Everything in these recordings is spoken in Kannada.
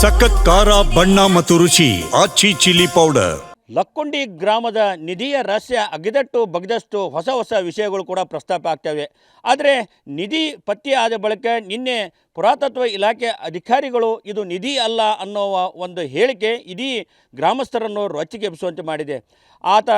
ಸಖತ್ ಖಾರ, ಬಣ್ಣ ಮತ್ತು ರುಚಿ, ಆಚಿ ಚಿಲ್ಲಿ ಪೌಡರ್. ಲಕ್ಕುಂಡಿ ಗ್ರಾಮದ ನಿಧಿಯ ರಹಸ್ಯ ಅಗಿದಟ್ಟು ಬಗ್ದಷ್ಟು ಹೊಸ ಹೊಸ ವಿಷಯಗಳು ಕೂಡ ಪ್ರಸ್ತಾಪ ಆಗ್ತವೆ ಆದರೆ ನಿಧಿ ಪತ್ತೆ ಆದ ಬಳಿಕ ನಿನ್ನೆ ಪುರಾತತ್ವ ಇಲಾಖೆ ಅಧಿಕಾರಿಗಳು ಇದು ನಿಧಿ ಅಲ್ಲ ಅನ್ನೋ ಒಂದು ಹೇಳಿಕೆ ಇಡೀ ಗ್ರಾಮಸ್ಥರನ್ನು ರೊಚ್ಚಿಗೆಬ್ಬಿಸುವಂತೆ ಮಾಡಿದೆ. ಆತ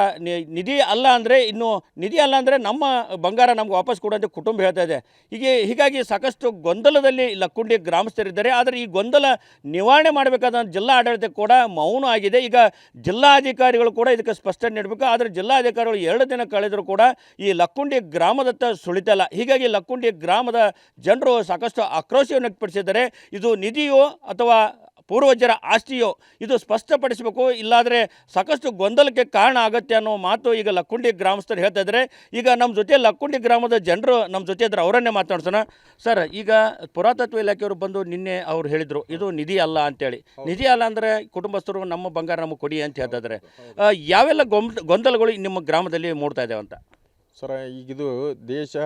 ನಿಧಿ ಅಲ್ಲ ಅಂದರೆ ಇನ್ನು ನಿಧಿ ಅಲ್ಲ ಅಂದರೆ ನಮ್ಮ ಬಂಗಾರ ನಮ್ಗೆ ವಾಪಸ್ ಕೊಡುವಂತೆ ಕುಟುಂಬ ಹೇಳ್ತಾ ಇದೆ. ಹೀಗೆ, ಹೀಗಾಗಿ ಸಾಕಷ್ಟು ಗೊಂದಲದಲ್ಲಿ ಲಕ್ಕುಂಡಿ ಗ್ರಾಮಸ್ಥರಿದ್ದಾರೆ. ಆದರೆ ಈ ಗೊಂದಲ ನಿವಾರಣೆ ಮಾಡಬೇಕಾದ ಜಿಲ್ಲಾ ಆಡಳಿತ ಕೂಡ ಮೌನ ಆಗಿದೆ. ಈಗ ಜಿಲ್ಲಾಧಿಕಾರಿಗಳು ಕೂಡ ಇದಕ್ಕೆ ಸ್ಪಷ್ಟನೆ ನೀಡಬೇಕು. ಆದರೆ ಜಿಲ್ಲಾಧಿಕಾರಿಗಳು ಎರಡು ದಿನ ಕಳೆದರೂ ಕೂಡ ಈ ಲಕ್ಕುಂಡಿ ಗ್ರಾಮದತ್ತ ಸುಳಿತಲ್ಲ. ಹೀಗಾಗಿ ಲಕ್ಕುಂಡಿ ಗ್ರಾಮದ ಜನರು ಸಾಕಷ್ಟು ಆಕ್ರೋಶವನ್ನು ವ್ಯಕ್ತಪಡಿಸಿದ್ದಾರೆ. ಇದು ನಿಧಿಯೋ ಅಥವಾ ಪೂರ್ವಜರ ಆಸ್ತಿಯೋ ಇದು ಸ್ಪಷ್ಟಪಡಿಸಬೇಕು. ಇಲ್ಲಾದರೆ ಸಾಕಷ್ಟು ಗೊಂದಲಕ್ಕೆ ಕಾರಣ ಆಗುತ್ತೆ ಅನ್ನೋ ಮಾತು ಈಗ ಲಕ್ಕುಂಡಿ ಗ್ರಾಮಸ್ಥರು ಹೇಳ್ತಾ ಇದ್ದಾರೆ. ಈಗ ನಮ್ಮ ಜೊತೆ ಲಕ್ಕುಂಡಿ ಗ್ರಾಮದ ಜನರು ನಮ್ಮ ಜೊತೆ ಇದ್ರೆ ಅವರನ್ನೇ ಮಾತಾಡ್ಸೋಣ ಸರ್, ಈಗ ಪುರಾತತ್ವ ಇಲಾಖೆಯವರು ಬಂದು ನಿನ್ನೆ ಅವ್ರು ಹೇಳಿದರು, ಇದು ನಿಧಿ ಅಲ್ಲ ಅಂತೇಳಿ. ನಿಧಿ ಅಲ್ಲ ಅಂದರೆ ಕುಟುಂಬಸ್ಥರು ನಮ್ಮ ಬಂಗಾರ ನಮಗೆ ಕೊಡಿ ಅಂತ ಹೇಳ್ತಾ ಇದ್ದಾರೆ. ಯಾವೆಲ್ಲ ಗೊಂದ್ ಗೊಂದಲಗಳು ನಿಮ್ಮ ಗ್ರಾಮದಲ್ಲಿ ಮೂಡ್ತಾ ಇದ್ದಾವೆ ಅಂತ? ಸರ್ ಈಗಿದು ದೇಶ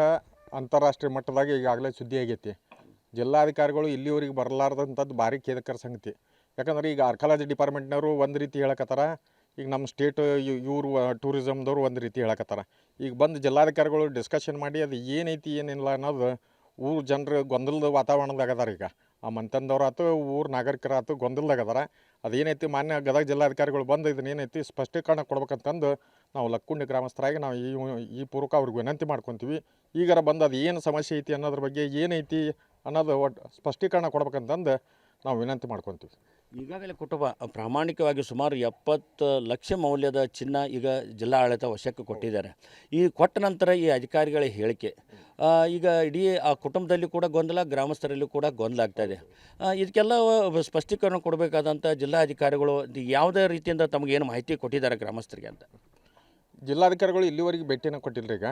ಅಂತಾರಾಷ್ಟ್ರೀಯ ಮಟ್ಟದಾಗ ಈಗಾಗಲೇ ಸುದ್ದಿ ಆಗೈತಿ ಜಿಲ್ಲಾಧಿಕಾರಿಗಳು ಇಲ್ಲಿವರೆಗೆ ಬರಲಾರ್ದಂಥದ್ದು ಭಾರಿ ಖೇದಕರ ಸಂಗತಿ. ಯಾಕಂದ್ರೆ ಈಗ ಆರ್ಕಾಲಜಿ ಡಿಪಾರ್ಟ್ಮೆಂಟ್ನವರು ಒಂದು ರೀತಿ ಹೇಳಕತ್ತಾರ, ಈಗ ನಮ್ಮ ಸ್ಟೇಟ್ ಇವರು ಟೂರಿಸಮ್ದವ್ರು ಒಂದು ರೀತಿ ಹೇಳಕತ್ತಾರ. ಈಗ ಬಂದು ಜಿಲ್ಲಾಧಿಕಾರಿಗಳು ಡಿಸ್ಕಷನ್ ಮಾಡಿ ಅದು ಏನೈತಿ, ಏನಿಲ್ಲ ಅನ್ನೋದು ಊರು ಜನರು ಗೊಂದಲದ ವಾತಾವರಣದಾಗ ಅದಾರ ಈಗ. ಆ ಮಂತಂದವ್ರು ಆತು, ಊರು ನಾಗರಿಕರು ಆಯ್ತು ಅದಾರ. ಅದೇನೈತಿ, ಮಾನ್ಯ ಗದಗ ಜಿಲ್ಲಾಧಿಕಾರಿಗಳು ಬಂದು ಇದನ್ನ ಏನೈತಿ ಸ್ಪಷ್ಟೀಕರಣ ಕೊಡ್ಬೇಕಂತಂದು ನಾವು ಲಕ್ಕುಂಡಿ ಗ್ರಾಮಸ್ಥರಾಗಿ ನಾವು ಈ ಈ ಪೂರ್ವಕ ಅವ್ರಿಗೆ ವಿನಂತಿ ಮಾಡ್ಕೊತೀವಿ. ಈಗಾರ ಬಂದು ಅದು ಏನು ಸಮಸ್ಯೆ ಐತಿ ಅನ್ನೋದ್ರ ಬಗ್ಗೆ ಏನೈತಿ ಅನ್ನೋದು ಒಟ್ಟು ಸ್ಪಷ್ಟೀಕರಣ ಕೊಡ್ಬೇಕಂತಂದು ನಾವು ವಿನಂತಿ ಮಾಡ್ಕೊತೀವಿ. ಈಗಾಗಲೇ ಕುಟುಂಬ ಪ್ರಾಮಾಣಿಕವಾಗಿ ಸುಮಾರು ಎಪ್ಪತ್ತು ಲಕ್ಷ ಮೌಲ್ಯದ ಚಿನ್ನ ಈಗ ಜಿಲ್ಲಾ ಆಡಳಿತ ವಶಕ್ಕೆ ಕೊಟ್ಟಿದ್ದಾರೆ. ಈ ಕೊಟ್ಟ ನಂತರ ಈ ಅಧಿಕಾರಿಗಳ ಹೇಳಿಕೆ ಈಗ ಇಡೀ ಆ ಕುಟುಂಬದಲ್ಲಿ ಕೂಡ ಗೊಂದಲ ಗ್ರಾಮಸ್ಥರಲ್ಲಿ ಕೂಡ ಗೊಂದಲ ಆಗ್ತಾ ಇದೆ. ಇದಕ್ಕೆಲ್ಲ ಸ್ಪಷ್ಟೀಕರಣ ಕೊಡಬೇಕಾದಂಥ ಜಿಲ್ಲಾಧಿಕಾರಿಗಳು ಅಧಿಕಾರಿಗಳು ಯಾವುದೇ ರೀತಿಯಿಂದ ತಮಗೇನು ಮಾಹಿತಿ ಕೊಟ್ಟಿದ್ದಾರೆ ಗ್ರಾಮಸ್ಥರಿಗೆ ಅಂತ? ಜಿಲ್ಲಾಧಿಕಾರಿಗಳು ಇಲ್ಲಿವರೆಗೆ ಭೇಟಿನ ಕೊಟ್ಟಿಲ್ಲ ಈಗ.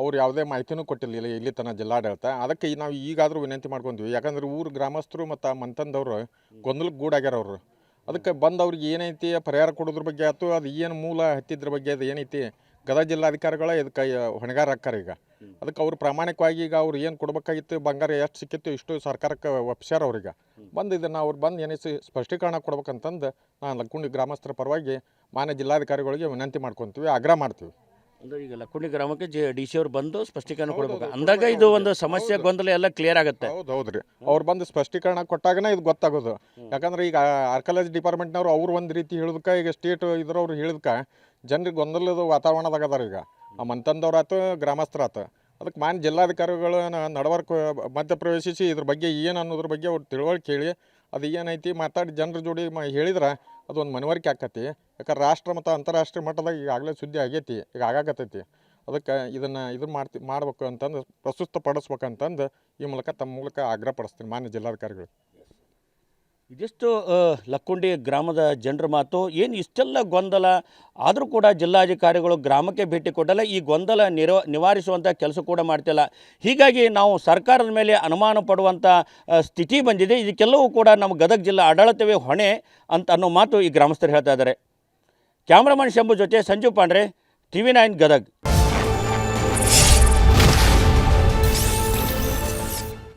ಅವ್ರು ಯಾವುದೇ ಮಾಹಿತಿನೂ ಕೊಟ್ಟಿಲ್ಲ ಇಲ್ಲಿ ಇಲ್ಲಿ ತನಕ ಜಿಲ್ಲಾಡಳಿತ. ಅದಕ್ಕೆ ನಾವು ಈಗಾದರೂ ವಿನಂತಿ ಮಾಡ್ಕೊಂತೀವಿ ಯಾಕಂದ್ರೆ ಊರು ಗ್ರಾಮಸ್ಥರು ಮತ್ತು ಮಂತಂದವರು ಗೊಂದಲಕ್ಕೆ ಗೂಡಾಗ್ಯಾರ ಅವರು. ಅದಕ್ಕೆ ಬಂದು ಅವ್ರಿಗೆ ಏನೈತಿ ಪರಿಹಾರ ಕೊಡೋದ್ರ ಬಗ್ಗೆ ಆಯ್ತು, ಅದು ಏನು ಮೂಲ ಹತ್ತಿದ್ರ ಬಗ್ಗೆ ಅದು ಏನೈತಿ, ಗದಗ ಜಿಲ್ಲಾಧಿಕಾರಿಗಳ ಇದಕ್ಕೆ ಹೊಣೆಗಾರ ಈಗ. ಅದಕ್ಕೆ ಅವ್ರು ಪ್ರಾಮಾಣಿಕವಾಗಿ ಈಗ ಅವ್ರು ಏನು ಕೊಡ್ಬೇಕಾಗಿತ್ತು, ಬಂಗಾರ ಎಷ್ಟು ಸಿಕ್ಕಿತ್ತು, ಇಷ್ಟು ಸರ್ಕಾರಕ್ಕೆ ಒಪ್ಸ್ಯಾರ ಅವ್ರಿಗೆ ಬಂದು ಇದನ್ನು ಅವ್ರು ಬಂದು ಏನಿಸಿ ಸ್ಪಷ್ಟೀಕರಣ ಕೊಡ್ಬೇಕಂತಂದು ನಾನು ಲಕ್ಕುಂಡಿ ಗ್ರಾಮಸ್ಥರ ಪರವಾಗಿ ಮಾನ್ಯ ಜಿಲ್ಲಾಧಿಕಾರಿಗಳಿಗೆ ವಿನಂತಿ ಮಾಡ್ಕೊತೀವಿ, ಆಗ್ರಹ ಮಾಡ್ತೀವಿ. ಅಂದರೆ ಈಗ ಲಕ್ಕುಂಡಿ ಗ್ರಾಮಕ್ಕೆ ಜೆ ಡಿ ಸಿ ಅವ್ರು ಬಂದು ಸ್ಪಷ್ಟೀಕರಣ ಕೊಡಬೇಕು. ಅಂದಾಗ ಇದು ಒಂದು ಸಮಸ್ಯೆ ಗೊಂದಲ ಎಲ್ಲ ಕ್ಲಿಯರ್ ಆಗುತ್ತೆ. ಹೌದು ಹೌದ್ರಿ. ಅವ್ರು ಬಂದು ಸ್ಪಷ್ಟೀಕರಣ ಕೊಟ್ಟಾಗನೇ ಇದು ಗೊತ್ತಾಗೋದು. ಯಾಕಂದ್ರೆ ಈಗ ಆರ್ಕಾಲಜಿ ಡಿಪಾರ್ಟ್ಮೆಂಟ್ನವ್ರು ಅವ್ರು ಒಂದು ರೀತಿ ಹೇಳಿದ್ಕ ಈಗ ಸ್ಟೇಟ್ ಇದ್ರವ್ರು ಹೇಳಿದ್ಕ ಜನರಿಗೆ ಗೊಂದಲದ ವಾತಾವರಣದಾಗ ಅದಾರ ಈಗ. ಆ ಮಂತಂದವ್ರು ಆತು ಗ್ರಾಮಸ್ಥರ ಆತು. ಅದಕ್ಕೆ ಮಾನ್ಯ ಜಿಲ್ಲಾಧಿಕಾರಿಗಳು ನಡವರ್ಕ ಮಧ್ಯಪ್ರವೇಶಿಸಿ ಇದ್ರ ಬಗ್ಗೆ ಏನು ಅನ್ನೋದ್ರ ಬಗ್ಗೆ ಅವ್ರು ತಿಳುವಳಿಕೆ ಕೇಳಿ ಅದು ಏನೈತಿ ಮಾತಾಡಿ ಜನರ ಜೋಡಿ ಮ ಹೇಳಿದ್ರೆ ಅದೊಂದು ಮನವರಿಕೆ ಆಕತಿ. ಯಾಕಂದ್ರೆ ರಾಷ್ಟ್ರ ಮತ್ತು ಅಂತಾರಾಷ್ಟ್ರೀಯ ಮಟ್ಟದಾಗ ಈಗಾಗಲೇ ಸುದ್ದಿ ಆಗೈತಿ, ಈಗ ಆಗಾಕತ್ತೈತಿ. ಅದಕ್ಕೆ ಇದನ್ನು ಇದನ್ನು ಮಾಡ್ತಿ, ಮಾಡ್ಬೇಕು ಅಂತಂದು ಪ್ರಸ್ತುತ ಪಡಿಸ್ಬೇಕಂತಂದು ಈ ಮೂಲಕ ತಮ್ಮ ಮೂಲಕ ಆಗ್ರಹ ಪಡಿಸ್ತೀನಿ ಮಾನ್ಯ ಜಿಲ್ಲಾಧಿಕಾರಿಗಳು ಇದಿಷ್ಟು ಲಕ್ಕುಂಡಿ ಗ್ರಾಮದ ಜನರ ಮಾತು. ಏನು ಇಷ್ಟೆಲ್ಲ ಗೊಂದಲ? ಆದರೂ ಕೂಡ ಜಿಲ್ಲಾಧಿಕಾರಿಗಳು ಗ್ರಾಮಕ್ಕೆ ಭೇಟಿ ಕೊಟ್ಟಲ್ಲ ಈ ಗೊಂದಲ ನಿರೋ ನಿವಾರಿಸುವಂಥ ಕೆಲಸ ಕೂಡ ಮಾಡ್ತಿಲ್ಲ. ಹೀಗಾಗಿ ನಾವು ಸರ್ಕಾರದ ಮೇಲೆ ಅನುಮಾನ ಪಡುವಂಥ ಸ್ಥಿತಿ ಬಂದಿದೆ. ಇದಕ್ಕೆಲ್ಲವೂ ಕೂಡ ನಮ್ಮ ಗದಗ ಜಿಲ್ಲಾ ಆಡಳಿತವೇ ಹೊಣೆ ಅಂತ ಅನ್ನೋ ಮಾತು ಈ ಗ್ರಾಮಸ್ಥರು ಹೇಳ್ತಾ ಇದ್ದಾರೆ. ಕ್ಯಾಮ್ರಾಮನ್ ಶಂಭು ಜೊತೆ Sanjeev Pandre T V nine Gadag